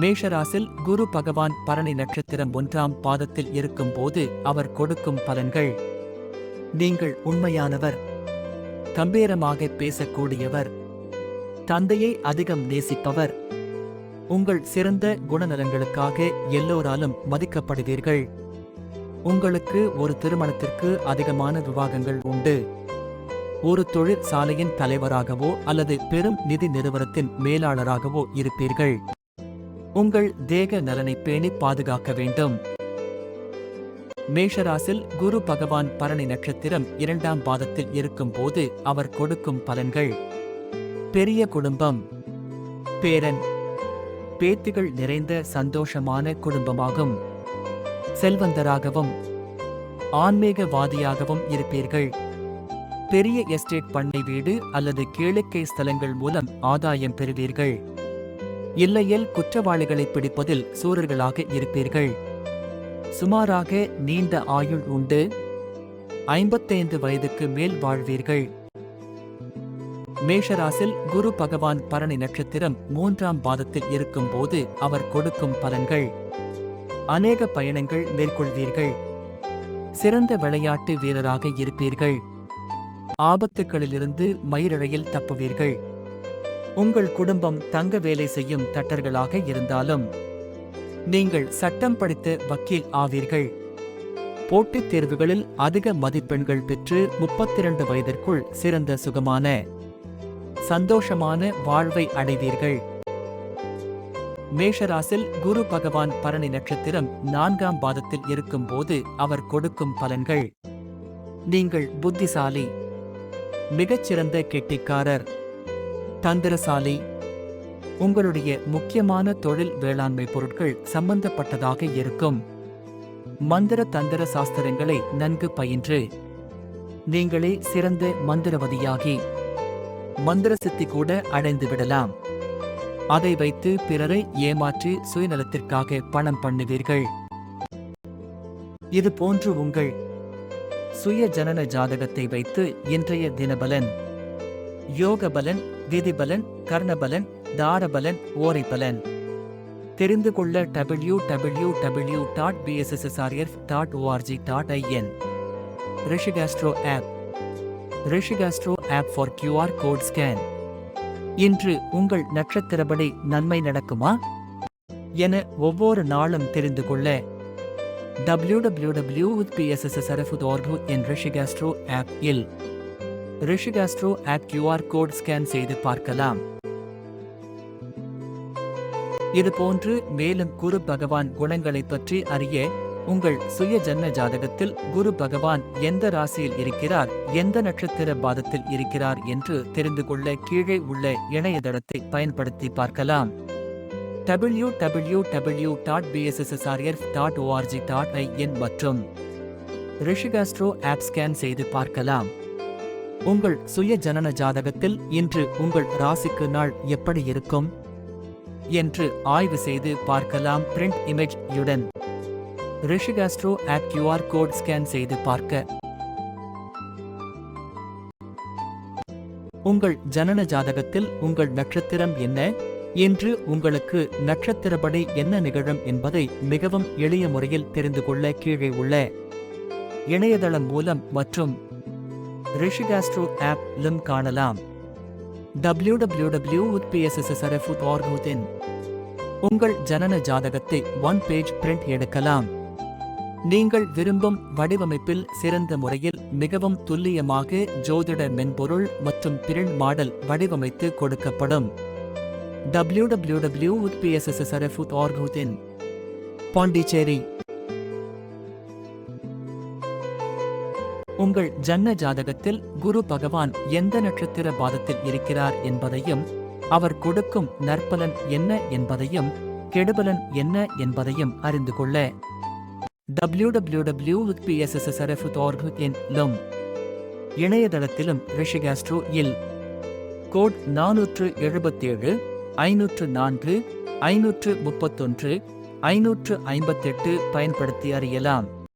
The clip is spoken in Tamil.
மேஷராசில் குரு பகவான் பரணி நட்சத்திரம் ஒன்றாம் பாதத்தில் இருக்கும் போது அவர் கொடுக்கும் பலன்கள். நீங்கள் உண்மையானவர். கம்பீரமாக பேசக்கூடியவர். தந்தையை அதிகம் நேசிப்பவர். உங்கள் சிறந்த குணநலங்களுக்காக எல்லோராலும் மதிக்கப்படுவீர்கள். உங்களுக்கு ஒரு திருமணத்திற்கு அதிகமான விவாகங்கள் உண்டு. ஒரு தொழிற்சாலையின் தலைவராகவோ அல்லது பெரும் நிதி நிறுவனத்தின் மேலாளராகவோ இருப்பீர்கள். உங்கள் தேக நலனை பேணி பாதுகாக்க வேண்டும். மேஷராசில் குரு பகவான் பரணி நட்சத்திரம் இரண்டாம் பாதத்தில் இருக்கும் போது அவர் கொடுக்கும் பலன்கள். பெரிய குடும்பம். பேரன். பேத்திகள் நிறைந்த சந்தோஷமான குடும்பமாகும். செல்வந்தராகவும் ஆன்மீகவாதியாகவும் இருப்பீர்கள். பெரிய எஸ்டேட் பண்ணை வீடு அல்லது கேளிக்கை ஸ்தலங்கள் மூலம் ஆதாயம் பெறுவீர்கள். இல்லையேல் குற்றவாளிகளை பிடிப்பதில் சூரர்களாக இருப்பீர்கள். சுமாராக நீண்ட ஆயுள் உண்டு. ஐம்பத்தைந்து வயதுக்கு மேல் வாழ்வீர்கள். மேஷராசில் குரு பகவான் பரணி நட்சத்திரம் மூன்றாம் பாதத்தில் இருக்கும் போது அவர் கொடுக்கும் பலன்கள். அநேக பயணங்கள் மேற்கொள்வீர்கள். சிறந்த விளையாட்டு வீரராக இருப்பீர்கள். ஆபத்துகளிலிருந்து மயிரிழையில் தப்புவீர்கள். உங்கள் குடும்பம் தங்க வேலை செய்யும் தட்டர்களாக இருந்தாலும் நீங்கள் சட்டம் படித்து வக்கீல் ஆவீர்கள். போட்டித் தேர்வுகளில் அதிக மதிப்பெண்கள் பெற்று முப்பத்திரண்டு வயதிற்குள் சிறந்த சுகமான சந்தோஷமான வாழ்வை அடைவீர்கள். மேஷராசில் குரு பகவான் பரணி நட்சத்திரம் நான்காம் பாதத்தில் இருக்கும் போது அவர் கொடுக்கும் பலன்கள். நீங்கள் புத்திசாலி மிகச்சிறந்த கெட்டிக்காரர். தந்திரசாலி. உங்களுடைய முக்கியமான தொழில் வேளாண்மை பொருட்கள் சம்பந்தப்பட்டதாக இருக்கும். மந்திர தந்திர சாஸ்திரங்களை நன்கு பயின்று. நீங்களே சிறந்த மந்திரவதியாகி மந்திர சித்தி கூட அடைந்து விடலாம். அதை வைத்து பிறரை ஏமாற்றி சுயநலத்திற்காக பணம் பண்ணுவீர்கள். இது போன்று உங்கள் சுய ஜனன ஜாதகத்தை வைத்து இன்றைய தினபலன் யோகபலன் திதிபலன் விதிபலன் கர்ணபலன் தாரபலன் ஓரைபலன். தெரிந்து கொள்ள W W W dot PSSSRF dot ORG dot IN Rishi Astro app. Rishi Astro app for QR code scan இன்று உங்கள் நட்சத்திரப்படி நன்மை நடக்குமா? என ஒவ்வொரு நாளும் தெரிந்து கொள்ள W W W with PSSSRF N Rishikastro app will. Rishi Astro app QR code scan செய்து பார்க்கலாம். இதுபோன்று மேலும் குரு பகவான் குணங்களைப் பற்றி அறிய உங்கள் சுய ஜன்ம ஜாதகத்தில் குரு பகவான் எந்த ராசியில் இருக்கிறார் எந்த நட்சத்திர பாதத்தில் இருக்கிறார் என்று தெரிந்து கொள்ள கீழே உள்ள இணையதளத்தை பயன்படுத்தி பார்க்கலாம். W W W dot PSSSRF dot ORG dot IN மற்றும் ரிஷிகாஸ்ட்ரோ ஆப் ஸ்கேன் செய்து பார்க்கலாம். உங்கள் சுய ஜனன ஜாதகத்தில் இன்று உங்கள் ராசிக்கு நாள் எப்படி இருக்கும்? என்று ஆய்வு செய்து பார்க்கலாம் பிரிண்ட் இமேஜ் யுடன். Rishi Astro app QR code scan செய்து பார்க்க. உங்கள் ஜனன ஜாதகத்தில் உங்கள் நட்சத்திரம் என்ன? இன்று உங்களுக்கு நட்சத்திரப்படி என்ன நிகழும் என்பதை மிகவும் எளிய முறையில் தெரிந்து கொள்ள கீழே உள்ள இணையதளம் மூலம் மற்றும் ரிஷிகாஸ்ட்ரோ ஆப் லும் காணலாம். டபிள்யூ டபிள்யூ டபிள்யூ உத் உங்கள் ஜனன ஜாதகத்தை ஒன் பேஜ் பிரிண்ட் எடுக்கலாம். நீங்கள் விரும்பும் வடிவமைப்பில் சிறந்த முறையில் மிகவும் துல்லியமாக ஜோதிட மென்பொருள் மற்றும் பிரிண்ட் மாடல் வடிவமைத்து கொடுக்கப்படும். டபிள்யூ டபிள்யூ டபிள்யூ உத் பாண்டிச்சேரி உங்கள் ஜன்ன ஜாதகத்தில் குரு பகவான் எந்த நட்சத்திர பாதத்தில் இருக்கிறார் என்பதையும் அவர் கொடுக்கும் நற்பலன் என்ன என்பதையும் கெடுபலன் என்ன என்பதையும் அறிந்து கொள்ள. டபிள்யூ டபிள்யூ டபிள்யூ லும் இணையதளத்திலும் ரிஷிகாஸ்ட்ரோ இல். கோட் நானூற்று எழுபத்தேழு ஐநூற்று நான்கு ஐநூற்று முப்பத்தொன்று ஐநூற்று ஐம்பத்தெட்டு பயன்படுத்தி அறியலாம்.